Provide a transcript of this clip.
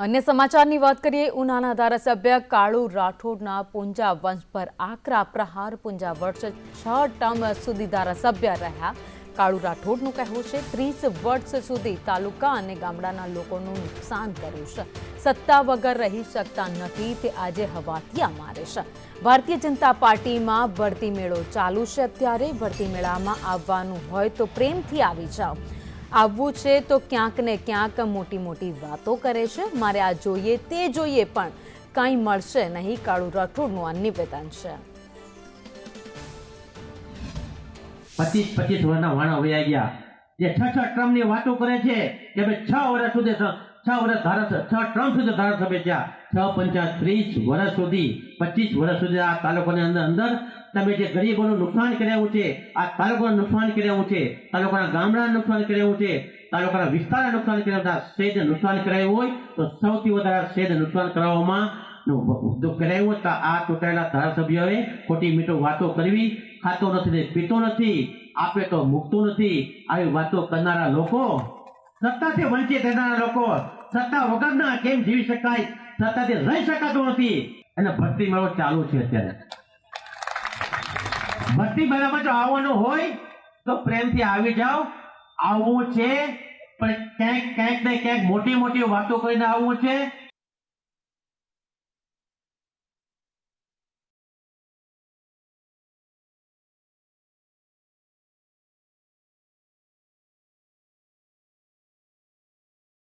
અન્ય સમાચારની વાત કરીએ, ઉનાના ધારાસભ્ય કાળુ રાઠોડના પુંજા વંશ પર આકરા પ્રહાર, પુંજા વર્ષ છ ટર્મ સુધી ધારાસભ્ય રહ્યા. કાળુ રાઠોડનું કહેવું છે, ત્રીસ વર્ષ સુધી તાલુકા અને ગામડાના લોકોનું નુકસાન કર્યું છે. સત્તા વગર રહી શકતા નથી, તે આજે હવાતિયા મારે છે. ભારતીય જનતા પાર્ટીમાં ભરતી મેળો ચાલુ છે અત્યારે ભરતી મેળામાં આવવાનું હોય તો પ્રેમથી આવી જાઓ. આવવું છે તો ક્યાંક ને ક્યાંક મોટી મોટી વાતો કરે છે. મારે આ જોઈએ તે જોઈએ પણ કાંઈ મળશે નહીં. કાળુ રાઠોડનું આ નિવેદન છે. પચીસ પચીસ વર્ષના વાણા વયા ગયા. જે છ છ ટર્મની વાતો કરે છે કે ભાઈ છ વર્ષ સુધી છ વર્ષ ધારાસભ્ય છ ટ્રમ્પ સુધી ધારાસભ્ય થયા. છ પંચા ત્રીસ વર્ષ સુધી, પચીસ વર્ષ સુધી આ તાલુકાની અંદર અંદર તમે જે ગરીબોનું નુકસાન કર્યું છે, આ તાલુકાનું નુકસાન કર્યું છે, તાલુકાના ગામડાનું નુકસાન કર્યું છે, તાલુકાના વિસ્તારના નુકસાન હતા શેડ નુકસાન કરાયું હોય તો સૌથી વધારે શેદ નુકસાન કરાવવામાં કરાયું તો આ ચૂંટાયેલા ધારાસભ્યોએ ખોટી મીઠો વાતો કરવી, ખાતો નથી પીતો નથી, આપે તો મૂકતો નથી. આવી વાતો કરનારા લોકો સત્તાથી વંચિત રહેનારા લોકો સત્તા વગરના કેમ જીવી શકાય? સત્તાથી રહી શકાતું નથી. અને ભરતી મેળો ચાલુ છે અત્યારે. ભરતી મેળામાં જો આવવાનું હોય, તો પ્રેમથી આવી જાઓ. આવવું છે, પણ ક્યાંક ક્યાંક ને ક્યાંક મોટી મોટી વાતો કરીને આવવું છે.